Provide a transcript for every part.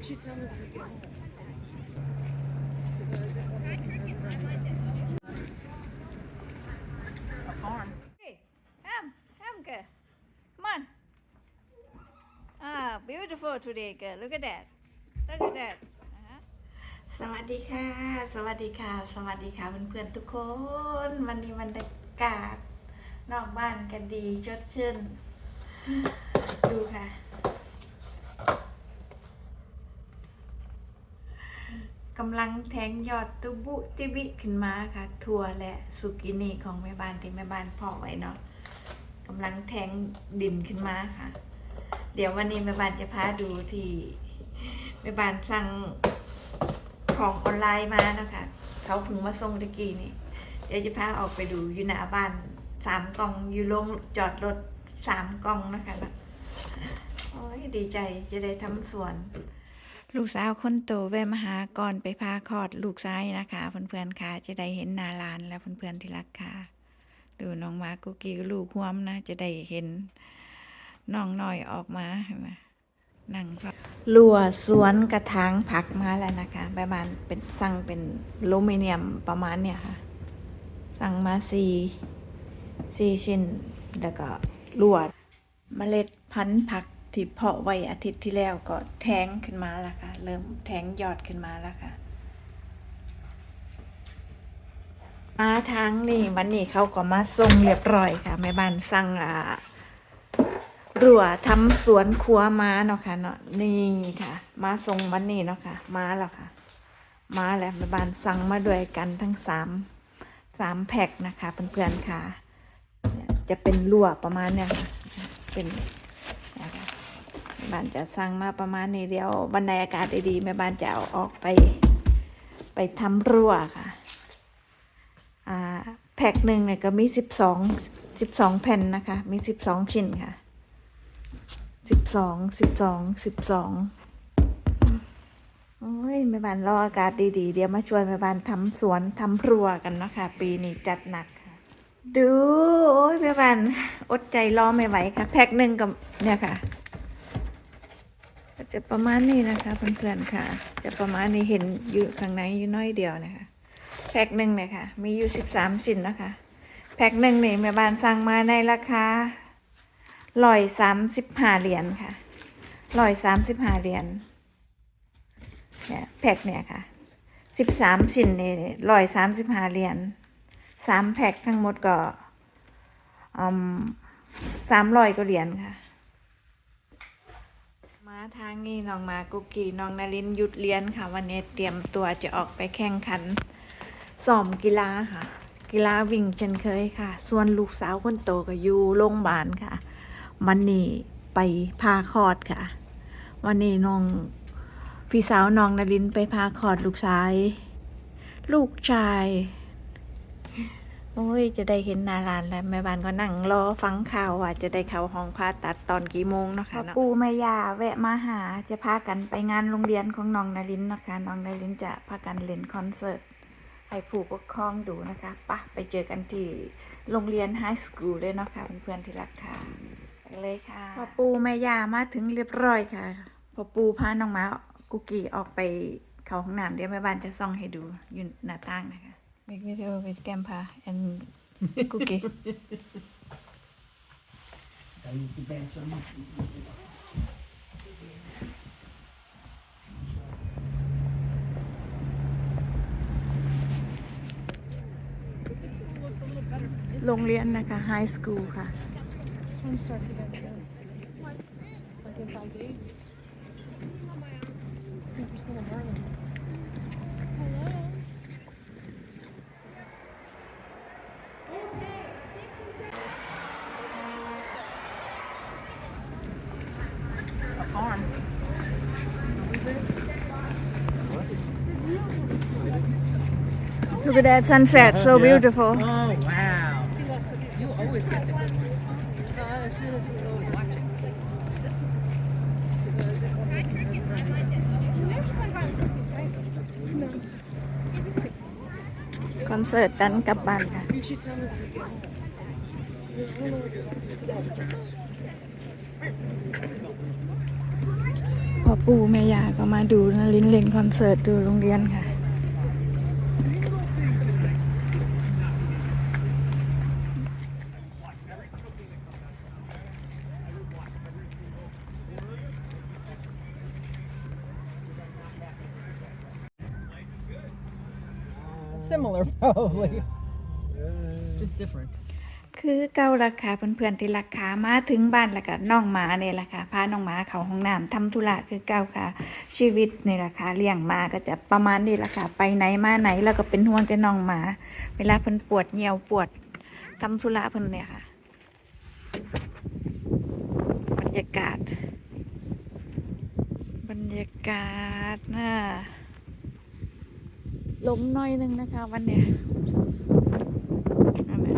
Hey, Ham, Ham girl. Come on. Ah, beautiful today, girl. Look at that. Look at that. สวัสดีค่ะ สวัสดีค่ะ สวัสดีค่ะเพื่อนๆทุกคน วันนี้บรรยากาศ นอกบ้านกันดีชดชื่น ดูค่ะ กำลังแทงยอดตุบุติบิขึ้นมาค่ะทัวและสุกินีของแม่บ้านที่แม่บ้านเพาะไว้เนาะกำลังแทงดินขึ้นมาค่ะ เดี๋ยววันนี้แม่บ้านจะพาดูที่แม่บ้านสั่งของออนไลน์มานะคะเขาพิ่งมาส่งตะกี้นี่เดี๋ยวจะพาออกไปดูอยู่หน้าบ้านสามกล่องอยู่โรงจอดรถสามกล่องนะคะนะโอ้ยดีใจจะได้ทำสวน ลูกสาวคนโตแวะมาหาก่อนไปพาคลอดลูกชายนะคะเพื่อนๆค่ะจะได้เห็นนาลานและเพื่อนๆที่รักค่ะดูน้องมากุกี้ลูกหวมนะ จะได้เห็นน้องน้อยออกมาเห็นไหมนั่งพักลัวสวนกระถางผักมาแล้วนะคะประมาณเป็นสั่งเป็นอลูมิเนียมประมาณเนี่ยค่ะ สั่งมาสี่สี่ชิ้น แล้วก็ลวดเมล็ดพันธุ์ผัก ที่เพาะไว้อาทิตย์ที่แล้วก็แทงขึ้นมาแล้วค่ะ เริ่มแทงยอดขึ้นมาแล้วค่ะมาทางนี่วันนี้เขาก็มาส่งเรียบร้อยค่ะแม่บ้านสั่งอ่ารัวทำสวนครัวมาเนาะค่ะเนาะนี่ค่ะ มาส่งวันนี้เนาะค่ะ มาแล้วค่ะ มาแล้วแม่บ้านสั่งมาด้วยกันทั้งสามสามแพ็คนะคะเพื่อนๆค่ะจะเป็นรั่วประมาณเนี่ยค่ะเป็นนะคะ บ้านจะสั่งมาประมาณนี้เดียววันในอากาศดีๆแม่บ้านจะเอาออกไป ไปทำรั่วค่ะ อ่าแพ็คหนึ่งเนี่ยก็มีสิบสองสิบสองแผ่นนะคะ มีสิบสองชิ้นค่ะสิบสองสิบสองสิบสองโอ้ยแม่บ้านรออากาศดีๆ เดี๋ยวมาช่วยแม่บ้านทำสวนทำครัวกันนะค่ะปีนี้จัดหนักค่ะ ดู โอ้ยแม่บ้านอดใจรอไม่ไหวค่ะ แพ็คหนึ่งกับเนี่ยค่ะ จะประมาณนี้นะคะเพื่อนๆค่ะ จะประมาณนี้เห็นอยู่ข้างในอยู่น้อยเดียวนะคะ แพ็คหนึ่งเนี่ยค่ะ มีอยู่สิบสามชิ้นนะคะ แพ็คหนึ่งนี่แม่บ้านสั่งมาในราคาร้อยสามสิบห้าเหรียญค่ะร้อยสามสิบห้าเหรียญเนี่ยแพ็คเนี่ยค่ะสิบสามชิ้นนี่ร้อยสามสิบห้าเหรียญสามแพ็คทั้งหมดก็อืมสามร้อยกว่าเหรียญค่ะ มาทางนี้น้องมากุกกี้น้องนารินหยุดเรียนค่ะ วันนี้เตรียมตัวจะออกไปแข่งขันซ้อมกีฬาค่ะ กีฬาวิ่งเช่นเคยค่ะ ส่วนลูกสาวคนโตก็อยู่โรงพยาบาลค่ะวันนี้ไปพาคลอดค่ะ วันนี้น้องพี่สาวน้องนาลินไปพาคลอดลูกชาย ลูกชาย โอ้ย จะได้เห็นหนาลานแล้วแม่บ้านก็นั่งรอฟังข่าวว่าจะได้เข้าห้องผ่าตัดตอนกี่โมงเนาะค่ะเนาะปู่แม่ย่าแวะมาหาจะพากันไปงานโรงเรียนของน้องนารินนะคะ น้องนารินจะพากันเล่นคอนเสิร์ตให้ผู้ปกครองดูนะคะปะไปเจอกันที่โรงเรียนไฮสคูลเลยเนาะค่ะเพื่อนๆที่รักค่ะไปเลยค่ะพอปูแม่ยามาถึงเรียบร้อยค่ะพอปูพาน้องหมากุกกี้ออกไปเข้าห้องน้ำเดี๋ยวแม่บ้านจะส่องให้ดูอยู่หน้าต่างนะคะ เบกวิดีโอวิดแกมพา and กุกกี้ Dat is de beste man. โรงเรียนนะคะไฮสคูลค่ะ Time starts again soon. Like in five days. I think we're still in Ireland. Farm. Look at that sunset so beautiful Oh, wow. You always get the good ones. Uh, as soon as we go watch it. คอนเสิร์ตดันกลับบ้านค่ะ You should tell us if we get home. I don't know. พอ ปู่แม่ย่าก็มาดูนะลินเล่นคอนเสิร์ตดูโรงเรียนค่ะ Similar, probably. Just different. คือเก้าราคาเพื่อนๆที่ราคามาถึงบ้านแล้วก็น้องหมาเนี่ยแหละค่ะพาน้องหมาเขาห้องน้ำทำธุระคือเก้าค่ะ ชีวิตนี่แหละค่ะเลี้ยงหมาก็จะประมาณนี้แหละค่ะไปไหนมาไหนแล้วก็เป็นห่วงแต่น้องหมา เวลาเพิ่นปวดเหี่ยวปวดทำธุระเพิ่นเนี่ยค่ะบรรยากาศ บรรยากาศน่ะลมหน้อยนึงนะคะวันเนี้ยนั่นแหละ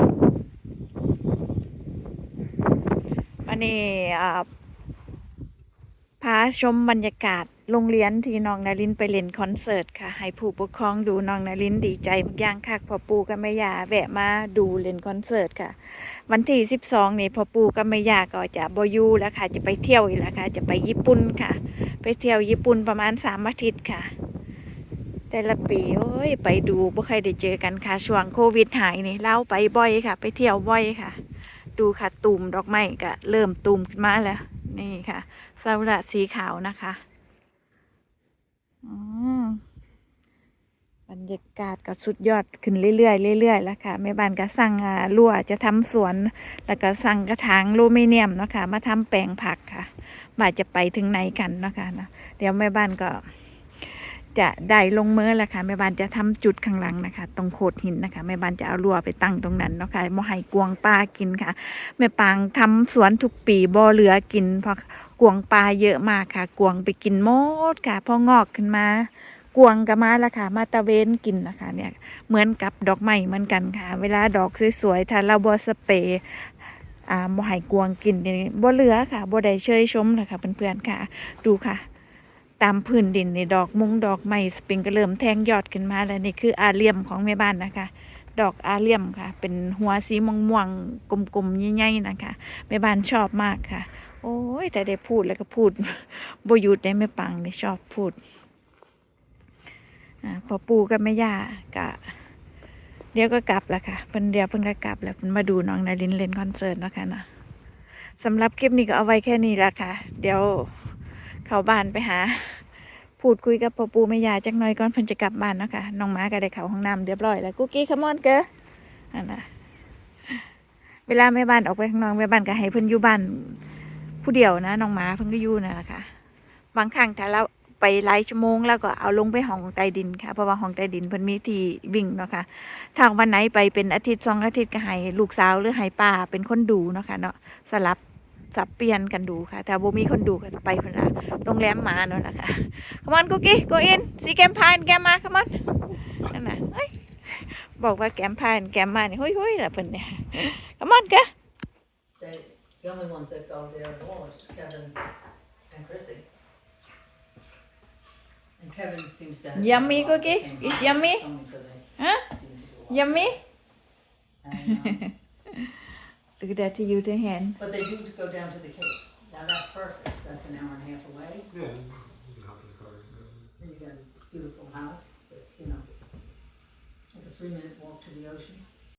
วั นี้พาชมบรรยากาศโรงเรียนที่น้องนารินไปเล่นคอนเสิร์ตค่ะ ให้ผู้ปกครองดูน้องนารินดีใจมากย่างคักพอปู่กับแม่ยาแวะมาดูเล่นคอนเสิร์ตค่ะ วันที่12นี่พอปู่กับแม่ยาก็จะบอยู่แล้วค่ะ จะไปเที่ยวอีกแล้วค่ะ จะไปญี่ปุ่นค่ะ ไปเที่ยวญี่ปุ่นประมาณ3อาทิตย์ค่ะ แต่ละปีโอ้ยไปดูบ่เคยได้เจอกันค่ะช่วงโควิดหายนี่เล่าไปบ่อยค่ะ ไปเที่ยวบ่อยค่ะ ดูค่ะตูมดอกไม้ก็เริ่มตูมขึ้นมาแล้ว นี่ค่ะซากุระสีขาวนะคะอืมบรรยากาศก็สุดยอดขึ้นเรื่อยๆเรื่อยๆแล้วค่ะแม่บ้านก็สั่งอ่ารั่วจะทำสวน แล้วก็สั่งกระถางอลูมิเนียมเนาะค่ะมาทำแปลงผักค่ะว่าจะไปถึงไหนกันเนาะคะนะเดี๋ยวแม่บ้านก็ จะได้ลงมือแล้วค่ะแม่บ้านจะทำจุดข้างหลังนะคะ ตรงโขดหินนะคะแม่บ้านจะเอารั้วไปตั้งตรงนั้นเนาะค่ะมอให้กวางปลากินค่ะ แม่ปางทำสวนทุกปีบ่เหลือกินเพราะกวางปลาเยอะมากค่ะ กวางไปกินหมดค่ะ พองอกขึ้นมากวางก็มาแล้วค่ะ มาตะเวนกินนะคะเนี่ยเหมือนกับดอกไม้เหมือนกันค่ะ เวลาดอกสวยๆถ้าเราบ่สเปรย์อ่าบ่ให้กวางกินนี่บ่เหลือค่ะบ่ได้เชยชมเลยค่ะเพื่อนๆค่ะ ดูค่ะ ตามพื้นดินในดอกมุงดอกไม้สปริงก็เริ่มแทงยอดขึ้นมาแล้วนี่คืออาเลียมของแม่บ้านนะคะ ดอกอาเลียมค่ะ เป็นหัวสีม่วงๆกลมๆใหญ่ๆนะคะแม่บ้านชอบมากค่ะ โอ้ยแต่ได้พูดแล้วก็พูดบหยุดได้ไม่ปังนี่ชอบพูดอพอปูกับแม่ย่ากะเดี๋ยวก็กลับแล้วค่ะเพิ่นเดี๋ยวเพิ่นก็กลับแล้วเพิ่นมาดูน้องนารินเล่นคอนเสิร์ตเนาะคะนะสำหรับคลิปนี้ก็เอาไว้แค่นี้ละค่ะ เดี๋ยว เข้าบ้านไปหา พูดคุยกับพ่อปูแม่ยาจักหน่อยก่อนเพิ่นจะกลับบ้านเนาะค่ะน้องหมาก็ได้เข้าห้องน้ำเรียบร้อยแล้วกุ๊กกี้คัมอนเกออันน่ะเวลาแม่บ้านออกไปข้างนอกแม่บ้านก็ให้เพิ่นอยู่บ้านผู้เดียวนะน้องหมาเพิ่นก็อยู่นั่นแหละค่ะบางครั้งถ้าเราไปหลายชั่วโมงแล้วก็เอาลงไปห้องใต้ดินค่ะเพราะว่าห้องใต้ดินเพิ่นมีที่วิ่งเนาะค่ะถ้าวันไหนไปเป็นอาทิตย์สองอาทิตย์ก็ให้ลูกสาวหรือให้ป้าเป็นคนดูเนาะค่ะเนาะสลับ สับเปลี่ยนกันดูค่ะ แต่บ่มีคนดูก็ไปเพิ่นละโรงแรมหมาเนาะนะคะ Come on Cookie go in see แกมพายแกมมา Come on นั่นน่ะเอ้ยบอกว่าแกมพายแกมมานี่หุ้ยหุ้ยๆล่ะเพิ่นเนี่ย Come on แก They, the only ones that go there at all is Kevin and Chrissy. And Kevin seems to have. Yummy a lot of the cookie? same It's hobbies yummy? as Tony, so they Huh? seem to do a lot. Yummy And, um, Look at that to you to hand But they do go down to the Cape. Now that's perfect. That's an hour and a half away. Yeah, you can hop in the car. and go. And you got a beautiful house. It's, you know, like a three minute walk to the ocean.